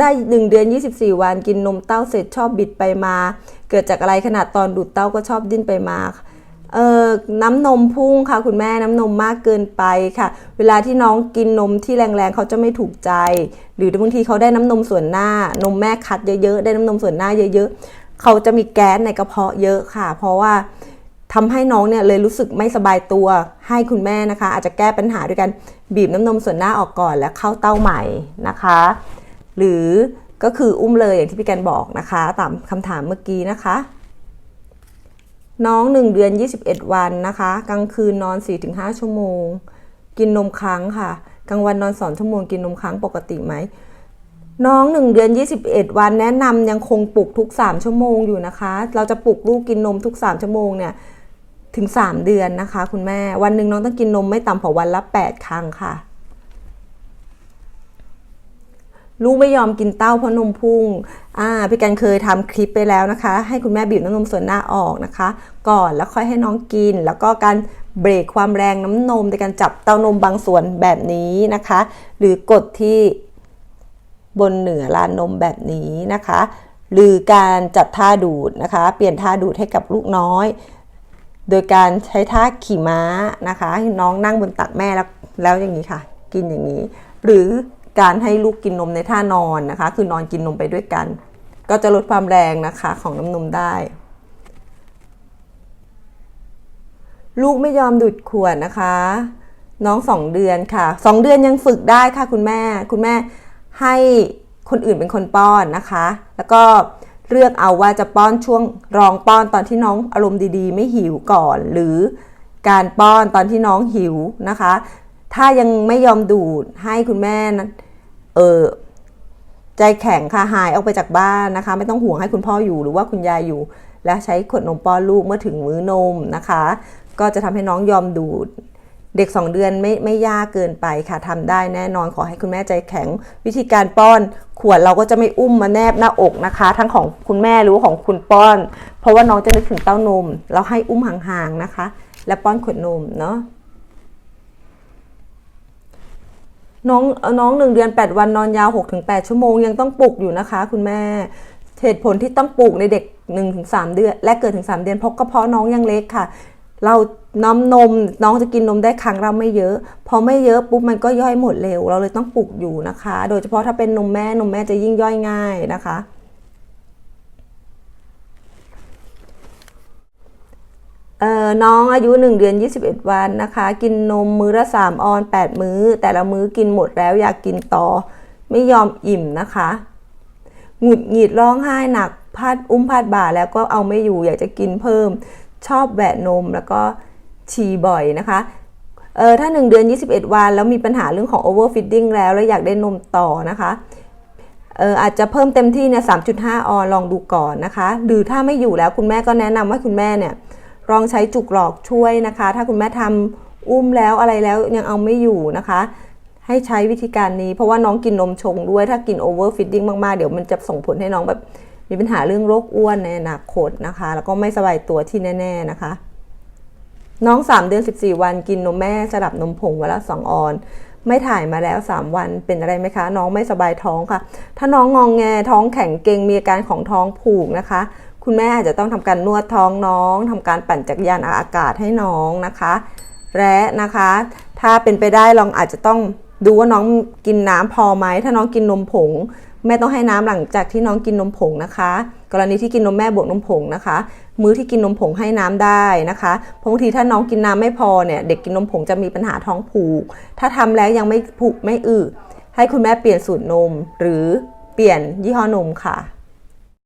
ได้ 1 เดือน 24 วันกินนมเต้าเสร็จชอบบิดไปมา เกิดจากอะไรขนาดตอนดูดเต้าก็ชอบดิ้นไปมาเออน้ำนมพุ่งค่ะ คุณแม่น้ำนมมากเกินไปค่ะ เวลาที่น้องกินนมที่แรงๆเขาจะไม่ถูกใจ หรือบางทีเขาได้น้ำนมส่วนหน้า นมแม่คัดเยอะๆได้น้ำนมส่วนหน้าเยอะ ๆ เขาจะมีแก๊สในกระเพาะเยอะค่ะ เพราะว่าทำให้น้องเนี่ยเลยรู้สึกไม่สบายตัวให้คุณแม่นะคะ อาจจะแก้ปัญหาด้วยกันบีบน้ำนมส่วนหน้าออกก่อนแล้วเข้าเต้าใหม่นะคะ หรือก็คืออุ้มเลยอย่างที่พี่แกนบอกนะคะ ตามคำถามเมื่อกี้นะคะ น้อง 1 เดือน 21 วันนะคะกลางคืนนอน 4-5 ชั่วโมง กินนมครั้งค่ะกลางวันนอน2ชั่วโมงกินนมครั้งปกติไหมน้อง1เดือน 21 วันแนะนำยังคงปลุกทุก 3 ชั่วโมงอยู่นะคะ เราจะปลุกลูกกินนมทุก 3 ชั่วโมงเนี่ยถึง 3 เดือนนะคะ คุณแม่วันหนึ่งน้องต้องกินนมไม่ต่ำกว่าวันละ 8 ครั้งค่ะ ลูกไม่ยอมกินเต้าเพราะนมพุ่ง อ่า พี่กันเคยทำคลิปไปแล้วนะคะ ให้คุณแม่บีบน้ำนมส่วนหน้าออกนะคะ ก่อนแล้วค่อยให้น้องกิน แล้วก็การเบรกความแรงน้ำนมในการจับเต้านมบางส่วนแบบนี้นะคะ หรือกดที่บนเหนือลานนมแบบนี้นะคะ หรือการจัดท่าดูดนะคะ เปลี่ยนท่าดูดให้กับลูกน้อย โดยการใช้ท่าขี่ม้านะคะให้น้องนั่งบนตักแม่แล้วแล้วอย่างนี้ค่ะ กินอย่างนี้ หรือ การให้ลูกกินนมในท่านอนนะคะ คือนอนกินนมไปด้วยกัน ก็จะลดความแรงนะคะของน้ำนมได้ ลูกไม่ยอมดูดขวดนะคะ น้องสองเดือนค่ะสองเดือนยังฝึกได้ค่ะคุณแม่ คุณแม่ให้คนอื่นเป็นคนป้อนนะคะ แล้วก็เลือกเอาว่าจะป้อนช่วงรองป้อนตอนที่น้องอารมณ์ดีๆ ไม่หิวก่อน หรือการป้อนตอนที่น้องหิวนะคะ ถ้ายังไม่ยอมดูดให้คุณแม่นั้นเออใจแข็งค่ะหายออกไปจากบ้านนะคะ ไม่ต้องห่วงให้คุณพ่ออยู่หรือว่าคุณยายอยู่ และใช้ขวดนมป้อนลูกเมื่อถึงมื้อนมนะคะ ก็จะทำให้น้องยอมดูด เด็ก 2 เดือนไม่ไม่ยากเกินไปค่ะทำได้แน่นอนขอให้คุณแม่ใจแข็ง วิธีการป้อน ขวดเราก็จะไม่อุ้มมาแนบหน้าอกนะคะ ทั้งของคุณแม่หรือของคุณป้อน เพราะว่าน้องจะนึกถึงเต้านม เราให้อุ้มห่างๆนะคะ และป้อนขวดนมเนาะ น้องน้องหนึ่งเดือน 8 วันนอนยาว 6-8 ชั่วโมงยังต้องปลุกอยู่นะคะ คุณแม่เหตุผลที่ต้องปลุกในเด็ก 1-3 เดือน และเกิดถึง 3 เดือนเพราะกระเพาะน้องยังเล็กค่ะ เราน้ำนมน้องจะกินนมได้ครั้งเราไม่เยอะ พอไม่เยอะปุ๊บมันก็ย่อยหมดเร็ว เราเลยต้องปลุกอยู่นะคะ โดยเฉพาะถ้าเป็นนมแม่นมแม่จะยิ่งย่อยง่ายนะคะ เอ่อ น้องอายุ 1 เดือน 21 วันนะคะ กินนมมื้อละ3ออน 8 มื้อ แต่ละมื้อกินหมดแล้วอยากกินต่อ ไม่ยอมอิ่มนะคะหงุดหงิดร้องไห้หนักพัดอุ้มพัดบ่าแล้วก็เอาไม่อยู่อยากจะกินเพิ่ม ชอบแหวะนมแล้วก็ฉี่บ่อยนะคะเออถ้า 1 เดือน 21 วัน แล้วมีปัญหาเรื่องของ overfeeding แล้วแล้วอยากได้นมต่อนะคะเอออาจจะเพิ่มเต็มที่เนี่ย3.5 ออนลองดูก่อนนะคะ หรือถ้าไม่อยู่แล้วคุณแม่ก็แนะนำว่าคุณแม่เนี่ย ลองใช้จุกหลอกช่วยนะคะ ถ้าคุณแม่ทำอุ้มแล้วอะไรแล้วยังเอาไม่อยู่นะคะ ให้ใช้วิธีการนี้เพราะว่าน้องกินนมชงด้วยถ้ากิน overfeeding มาก ๆ เดี๋ยวมันจะส่งผลให้น้องแบบมีปัญหาเรื่องโรคอ้วนในอนาคตนะคะ แล้วก็ไม่สบายตัวที่แน่ ๆนะคะ น้อง 3 เดือน 14 วันกินนมแม่สลับนมผงวันละ 2 ออน ไม่ถ่ายมาแล้ว 3 วันเป็นอะไรไหมคะ น้องไม่สบายท้องค่ะ ถ้าน้องงองแงท้องแข็งเกร็งมีอาการของท้องผูกนะคะ คุณแม่อาจจะต้องทำการนวดท้องน้องทำการปั่นจักรยานอากาศให้น้องนะคะ และนะคะ ถ้าเป็นไปได้ลองอาจจะต้องดูว่าน้องกินน้ำพอไหมถ้าน้องกินนมผงแม่ต้องให้น้ำหลังจากที่น้องกินนมผงนะคะ กรณีที่กินนมแม่บวกนมผงนะคะ มื้อที่กินนมผงให้น้ำได้นะคะเพราะบางทีถ้าน้องกินน้ำไม่พอเนี่ยเด็กกินนมผงจะมีปัญหาท้องผูก ถ้าทำแล้วยังไม่ผูกไม่อึให้คุณแม่เปลี่ยนสูตรนม หรือเปลี่ยนยี่ห้อนมค่ะ